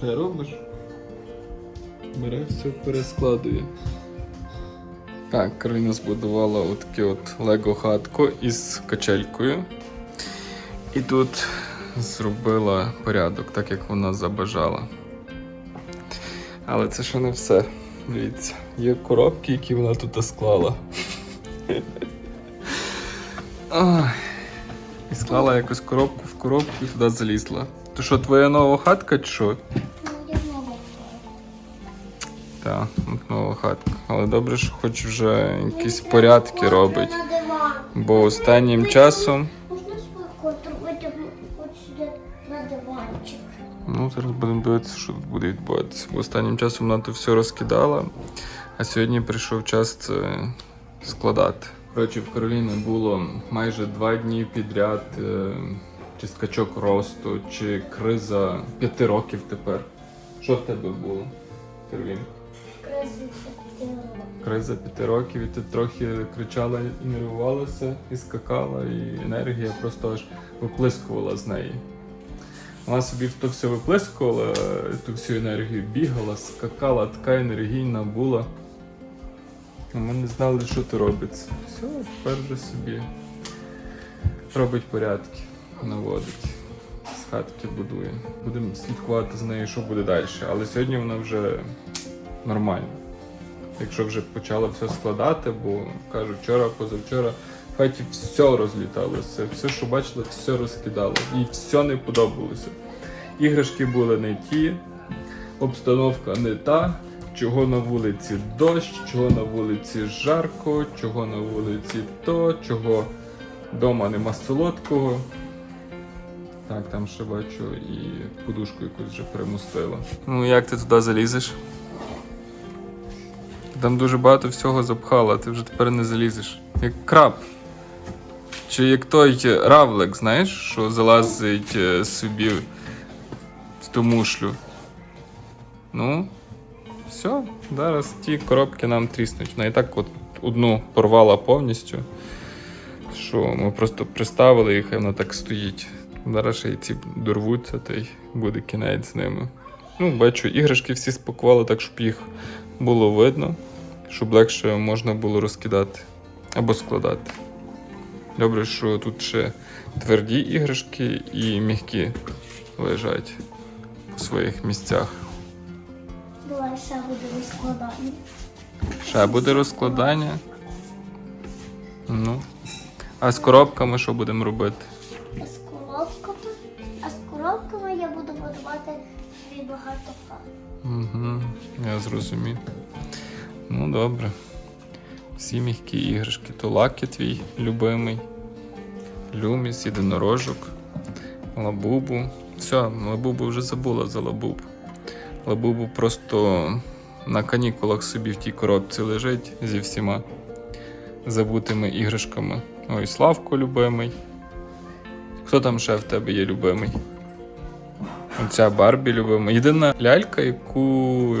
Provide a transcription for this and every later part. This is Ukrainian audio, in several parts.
Ще робиш? Бере все перескладує. Так, Кароліна збудувала отаке от лего хатку із качелькою. І тут зробила порядок, так як вона забажала. Але це ще не все. Дивіться, є коробки, які вона тут склала. І склала якусь коробку в коробку і туди залізла. То що, твоя нова хатка чи що? Так, от хатка. Але добре, що хоч вже якісь порядки робить. Бо останнім часом. Можна спокійно от сюди на диванчик. Ну, зараз будемо дивитися, що тут буде відбуватися. Бо останнім часом вона то все розкидала, а сьогодні прийшов час це складати. Коротше, в Кароліни було майже два дні підряд е, чи скачок росту, чи криза п'яти років тепер. Що в тебе було, Кароліна? Криза п'яти років, і ти трохи кричала і нервувалася, і скакала, і енергія просто аж виплискувала з неї. Вона собі то все виплискувала, ту всю енергію бігала, скакала, така енергійна була. Ми не знали, що то робиться. Все, тепер вже собі робить порядки, наводить, з хатки будує. Будемо слідкувати за нею, що буде далі. Але сьогодні вона вже нормальна якщо вже почала все складати, бо кажу, вчора, позавчора в хаті все розліталося, все, що бачила, все розкидало. Їй все не подобалося. Іграшки були не ті, обстановка не та, чого на вулиці дощ, чого на вулиці жарко, чого на вулиці то, чого вдома нема солодкого. Так, там ще бачу і подушку якусь вже перемостила. Ну як ти туди залізеш? Там дуже багато всього запхала, ти вже тепер не залізеш. Як краб. Чи як той равлик, знаєш, що залазить е, собі в ту мушлю. Ну, все, зараз ті коробки нам тріснуть. Вона і так от одну порвала повністю. Що ми просто приставили їх, і вона так стоїть. Зараз ще й ці дорвуться, та й буде кінець з ними. Ну, бачу, іграшки всі спакували так, щоб їх було видно, щоб легше можна було розкидати або складати. Добре, що тут ще тверді іграшки і м'які лежать у своїх місцях. Давай ще буде розкладання. Ще буде розкладання. Ну. А з коробками що будемо робити? А з коробками, а з коробками я буду будувати свій багато хат. Угу, я зрозумів. Ну, добре. Всі м'які іграшки. То лаки твій любимий. Люміс, єдинорожок, лабубу. Все, лабубу вже забула за лабубу. Лабубу просто на канікулах собі в тій коробці лежить зі всіма забутими іграшками. Ой, Славко любимий. Хто там ще в тебе є любимий? Оця Барбі любима. Єдина лялька, яку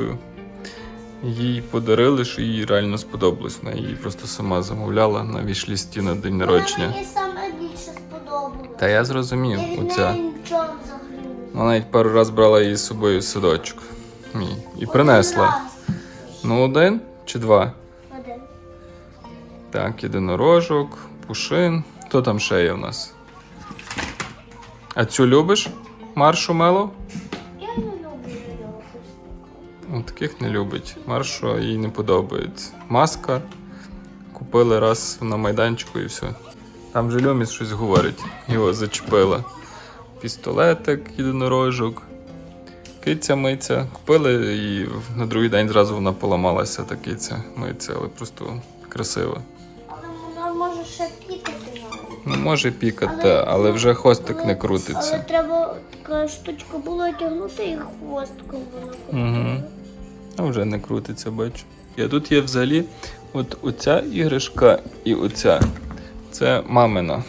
їй подарили, що їй реально сподобалось. Вона її просто сама замовляла на вішлісті на день народження. Вона мені саме більше сподобалось. Та я зрозумів, Я від оця. неї нічого Вона навіть пару разів брала її з собою в садочок. Мій. І принесла. Ну, один чи два? Один. Так, єдинорожок, пушин. Хто там ще є в нас? А цю любиш? Маршу Ну, таких не любить. Маршо їй не подобається. Маска. Купили раз на майданчику і все. Там же Люміс щось говорить. Його зачепила. Пістолетик, єдинорожок. Киця миця. Купили і на другий день зразу вона поламалася, та киця миця, але просто красива. Але вона може ще пікати. Ну, може пікати, Але- але вже хвостик не Але крутиться. треба така штучка була тягнути і хвостком вона Угу. А вже не крутиться, бачу. І тут є взагалі от оця іграшка і оця. Це мамина.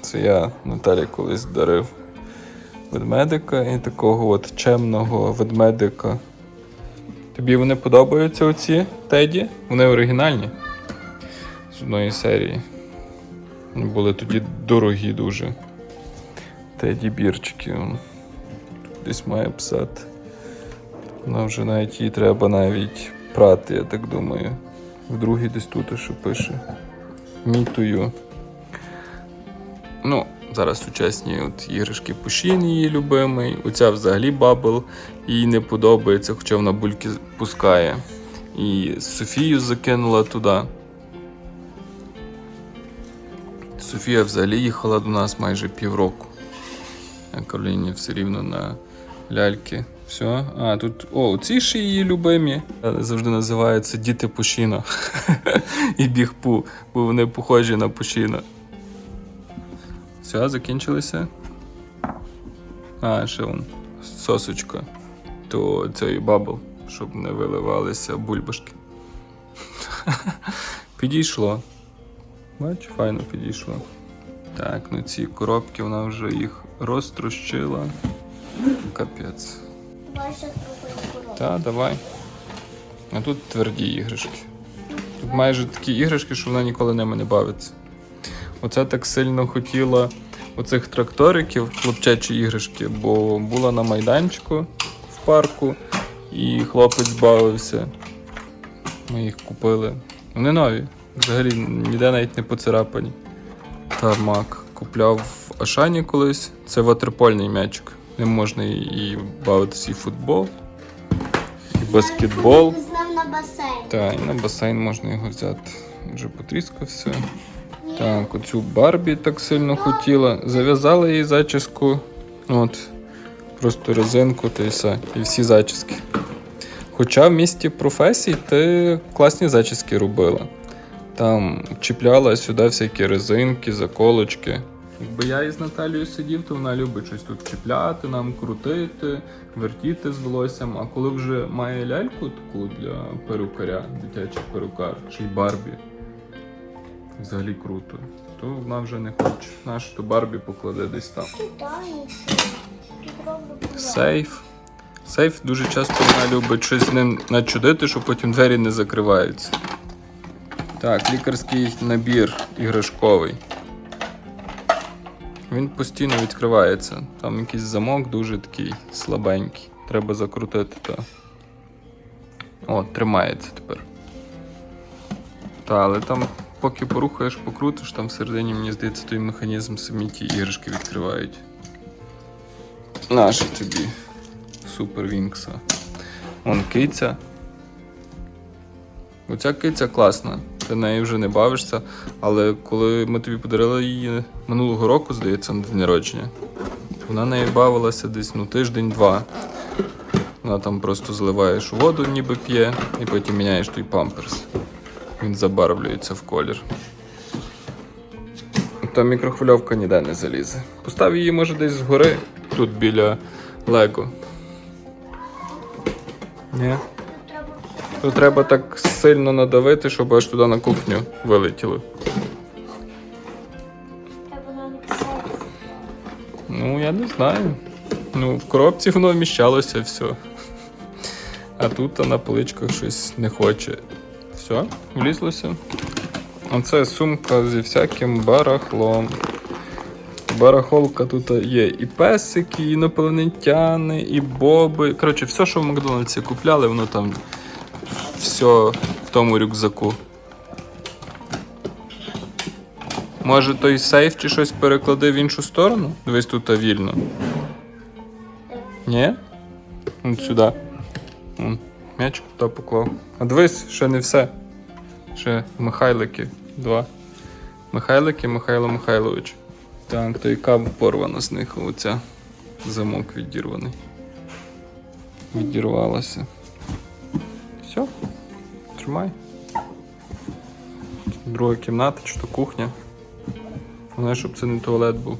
Це я Наталі колись дарив ведмедика і такого от чемного ведмедика. Тобі вони подобаються оці Теді? Вони оригінальні з одної серії. Вони були тоді дорогі дуже. Теді бірчики. Десь має писати. Вона вже навіть її треба навіть прати, я так думаю. В другій десь тут що пише. Мітою. Ну, зараз сучасні от іграшки Пушін її любимий. Оця взагалі бабл їй не подобається, хоча вона бульки пускає. І Софію закинула туди. Софія взагалі їхала до нас майже півроку. А Кароліні все рівно на ляльки. Все. А, тут. О, ці ще її любимі. Е, Завжди називаються діти Пушіна. І бігпу, бо вони похожі на Пушіна. Все, закінчилися. А, ще вон. Сосочка. То цієї бабл, щоб не виливалися бульбашки. Підійшло. Бач, файно підійшло. Так, ну ці коробки вона вже їх розтрощила. Капець. Давай. Та, давай. А тут тверді іграшки. Тут майже такі іграшки, що вона ніколи ними не бавиться. Оце так сильно хотіла оцих тракториків, хлопчачі іграшки, бо була на майданчику в парку, і хлопець бавився. Ми їх купили. Вони нові. Взагалі ніде навіть не поцарапані. Тармак купляв в Ашані колись. Це ватерпольний м'ячик. Ним можна і, і бавитися і футбол, і баскетбол. З ним на басейн. Та, і на басейн можна його взяти. Вже потріскався. Так, оцю Барбі так сильно хотіла. Зав'язала їй зачіску. От. Просто резинку та й все. І всі зачіски. Хоча в місті професій ти класні зачіски робила. Там чіпляла сюди всякі резинки, заколочки. Якби я із Наталією сидів, то вона любить щось тут чіпляти, нам крутити, вертіти з волоссям. А коли вже має ляльку таку для перукаря, дитячий перукар, чи Барбі, взагалі круто, то вона вже не хоче. Наш то Барбі покладе десь там. Сейф. Сейф дуже часто вона любить щось з ним начудити, щоб потім двері не закриваються. Так, лікарський набір іграшковий. Він постійно відкривається. Там якийсь замок дуже такий слабенький. Треба закрутити то. О, тримається тепер. Та, але там, поки порухаєш, покрутиш, там всередині, мені здається, той механізм самі ті іграшки відкривають. Наші тобі. Супер Вінкса. Вон киця. Оця киця класна. Ти нею вже не бавишся. Але коли ми тобі подарили її минулого року, здається, на день народження, вона нею бавилася десь ну, тиждень-два. Вона там просто заливаєш воду, ніби п'є, і потім міняєш той памперс. Він забарвлюється в колір. Та мікрохвильовка ніде не залізе. Постав її, може, десь згори, тут біля Лего. Ні. То треба так сильно надавити, щоб аж туди на кухню серце. Ну, я не знаю. Ну, в коробці воно вміщалося все. А тут на поличках щось не хоче. Все, влізлося. Оце сумка зі всяким барахлом. Барахолка тут є і песики, і інопланетяни, і боби. Коротше, все, що в Макдональдсі купляли, воно там все в тому рюкзаку. Може той сейф чи щось переклади в іншу сторону? Дивись тут вільно. Ні? От сюди. М'ячик туди поклав. А дивись, ще не все. Ще Михайлики. Два. Михайлики, Михайло Михайлович. Так, то яка порвана з них оця. Замок відірваний. Відірвалася. Тримай. Друга кімната, чи то кухня. Головне, щоб це не туалет був.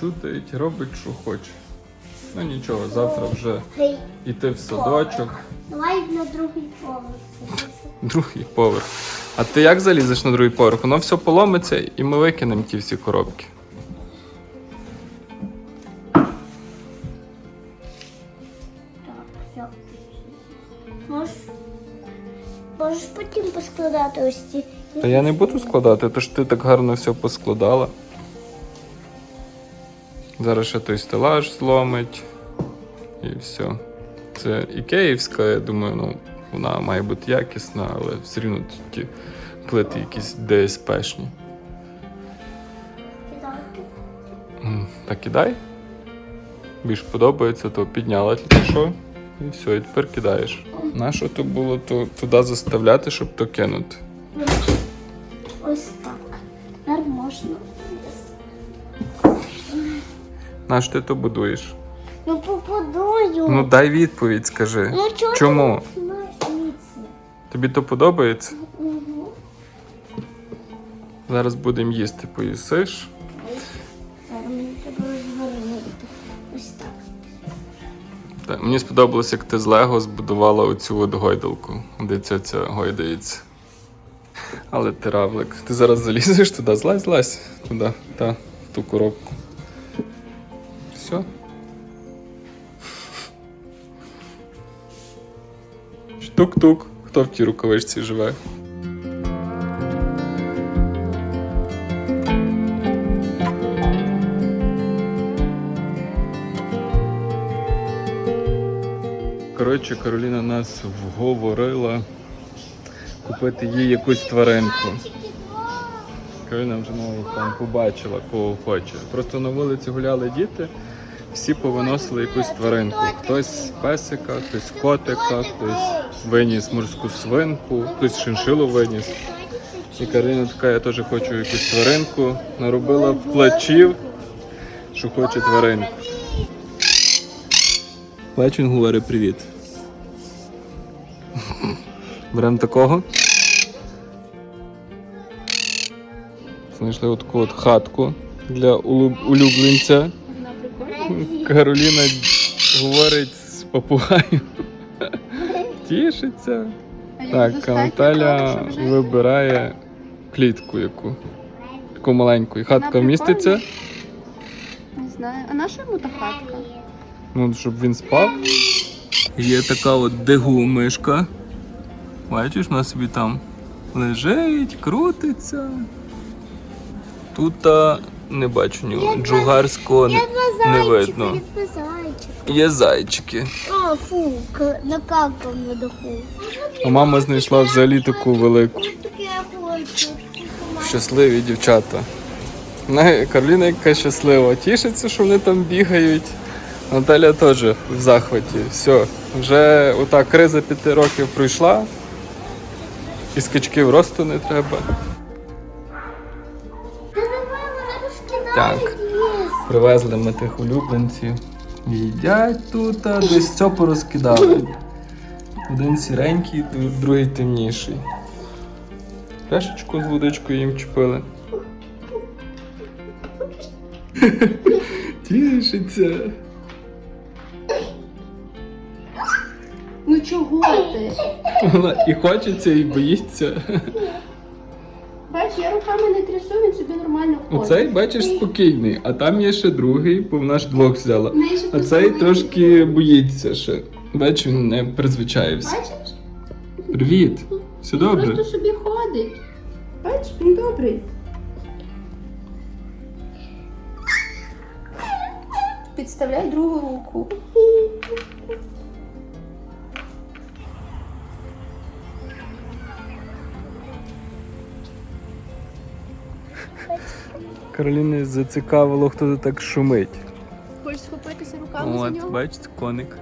Чудить, робить, що хоче. Ну нічого, завтра вже йти в садочок. давай на другий поверх. Другий поверх. А ти як залізеш на другий поверх? Воно все поломиться і ми викинемо ті всі коробки. Поскладати. Та я не буду складати, то ж ти так гарно все поскладала. Зараз ще той стелаж зломить. І все. Це і київська, я думаю, ну, вона має бути якісна, але все рівно ті плити якісь ДСПшні. Кидати. М, Та кидай. Більш подобається, то підняла тільки що. І все, і тепер кидаєш. Нащо то було то туди заставляти, щоб то кинути? Ось так. Тепер можна. Нащо ти то будуєш? Ну побудую. Ну дай відповідь, скажи. Ну, чого Чому? ти не міцно? Тобі то подобається? Мгм. Зараз будемо їсти, поїсиш. Зараз мені треба розвернути. Ось так. Так, мені сподобалось, як ти з Лего збудувала оцю от гойдалку, де ця ця гойдається. Але ти равлик. Ти зараз залізеш туди, злазь, злазь туди, та, в ту коробку. Все. Тук-тук. Хто в тій рукавичці живе? Коротше, Кароліна нас вговорила купити їй якусь тваринку. Кароліна вже навіть там побачила, кого хоче. Просто на вулиці гуляли діти, всі повиносили якусь тваринку. Хтось песика, хтось котика, хтось виніс морську свинку, хтось шиншилу виніс. І Кароліна така, я теж хочу якусь тваринку. Наробила плачів, що хоче тваринку. Бач, говорить привіт. Беремо такого. Знайшли от таку от хатку для улюбленця. Кароліна говорить з попугаєм. Тішиться. Так, а Наталя вибирає клітку яку. Таку маленьку. І хатка Вона вміститься, Не знаю. А наша йому та хатка? ну, щоб він спав. Є така от дегу мишка. Бачиш, вона собі там лежить, крутиться. Тут а, не бачу нього. Джугарського не, не видно. Є зайчики. А, фу, накакав на даху. А мама знайшла взагалі таку велику. Щасливі дівчата. Кароліна яка щаслива. Тішиться, що вони там бігають. Наталя теж в захваті. Все, вже ота криза п'яти років пройшла. І скачків росту не треба. Так. Привезли ми тих улюбленців. Їдять тут, а десь все порозкидали. Один сіренький, другий темніший. Пляшечку з водичкою їм чіпили. Тішиться. Ну чого ти? Вона і хочеться, і боїться. Руками не трясу, він собі нормально ходить. Оцей, бачиш, спокійний, а там є ще другий, бо вона ж двох взяла. Ще А цей трошки боїться ще. Бач, він не призвичаєвся. Бачиш? Привіт! Все Він добре? просто собі ходить. Бач, він добрий. Підставляй другу руку. Кароліни зацікавило, хто тут так шумить. Хочеш схопитися руками за От, нього? бачите, коник.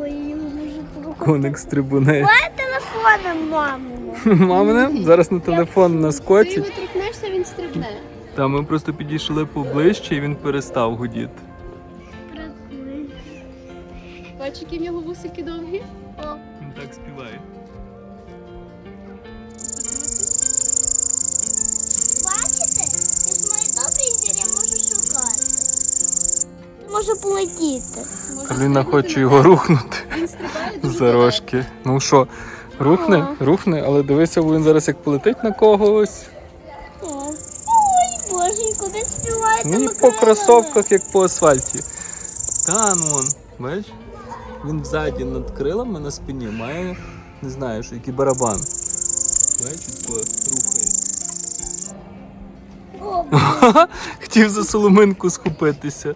Ой, я можу порухати. Коник стрибуне. Телефоном мамину. Мамине, зараз на телефон Ти наскочить. його торкнешся, він стрибне. Та ми просто підійшли поближче і він перестав гудіти. Бач, які в нього вусики довгі. Він так співає. Може полетіти. Може, Кароліна хоче його рухнути за рожки. Ну що, рухне? Рухне, але дивися, бо він зараз як полетить на когось. Ой, боженько, ви співаєте. Ну і по кросовках, як по асфальті. Та ну он, бачиш? Він ззаді над крилами на спині має, не знаю, що який барабан. Бачиш, рухає. Хотів за соломинку схопитися.